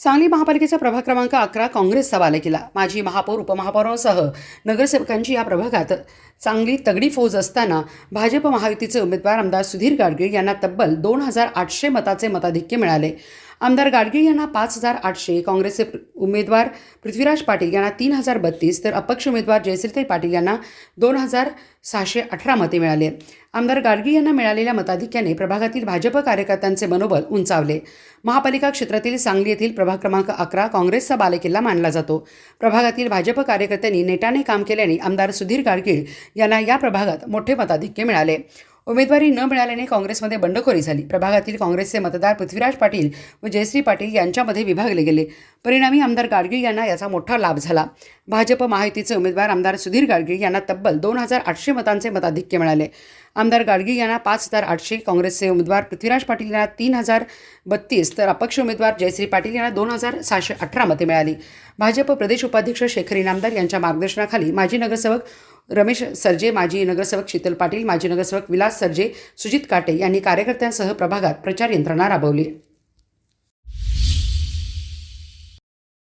सांगली महापालिकेचा प्रभाग क्रमांक अकरा काँग्रेसचा बालेकिल्ला माजी महापौर उपमहापौरांसह नगरसेवकांची या प्रभागात चांगली तगडी फौज असताना भाजप महायुतीचे उमेदवार आमदार सुधीर गाडगीळ यांना तब्बल दोन हजार आठशे मताचे मताधिक्य मिळाले. आमदार गाडगीळ यांना पाच हजार आठशे काँग्रेसचे उमेदवार पृथ्वीराज पाटील यांना तीन हजार बत्तीस तर अपक्ष उमेदवार जयश्रीताई पाटील यांना दोन हजार सहाशे अठरा मते मिळाले. आमदार गाडगीळ यांना मिळालेल्या मताधिक्याने प्रभागातील भाजप कार्यकर्त्यांचे मनोबल उंचावले. महापालिका क्षेत्रातील सांगली येथील प्रभाग क्रमांक अकरा काँग्रेसचा बालेकिल्ला मानला जातो. प्रभागातील भाजप कार्यकर्त्यांनी नेटाने काम केल्याने आमदार सुधीर गाडगीळ यांना या प्रभागात मोठे मताधिक्य मिळाले. उमेदवारी न मिळाल्याने काँग्रेसमध्ये बंडखोरी झाली. प्रभागातील काँग्रेसचे मतदार पृथ्वीराज पाटील व जयश्री पाटील यांच्यामध्ये विभागले गेले. परिणामी आमदार गाडगीळ यांना याचा मोठा लाभ झाला. भाजप महायुतीचे उमेदवार आमदार सुधीर गाडगीळ यांना तब्बल दोन हजार आठशे मतांचे मताधिक्य मिळाले. आमदार गाडगीळ यांना पाच हजार आठशे काँग्रेसचे उमेदवार पृथ्वीराज पाटील यांना तीन हजार बत्तीस तर अपक्ष उमेदवार जयश्री पाटील यांना दोन हजार सहाशे अठरा मते मिळाली. भाजप प्रदेश उपाध्यक्ष शेखरी नामदार यांच्या मार्गदर्शनाखाली माजी नगरसेवक रमेश सरजे माजी नगरसेवक शीतल पाटील माजी नगरसेवक विलास सरजे सुजित काटे यांनी कार्यकर्त्यांसह प्रभागात प्रचार यंत्रणा राबवली.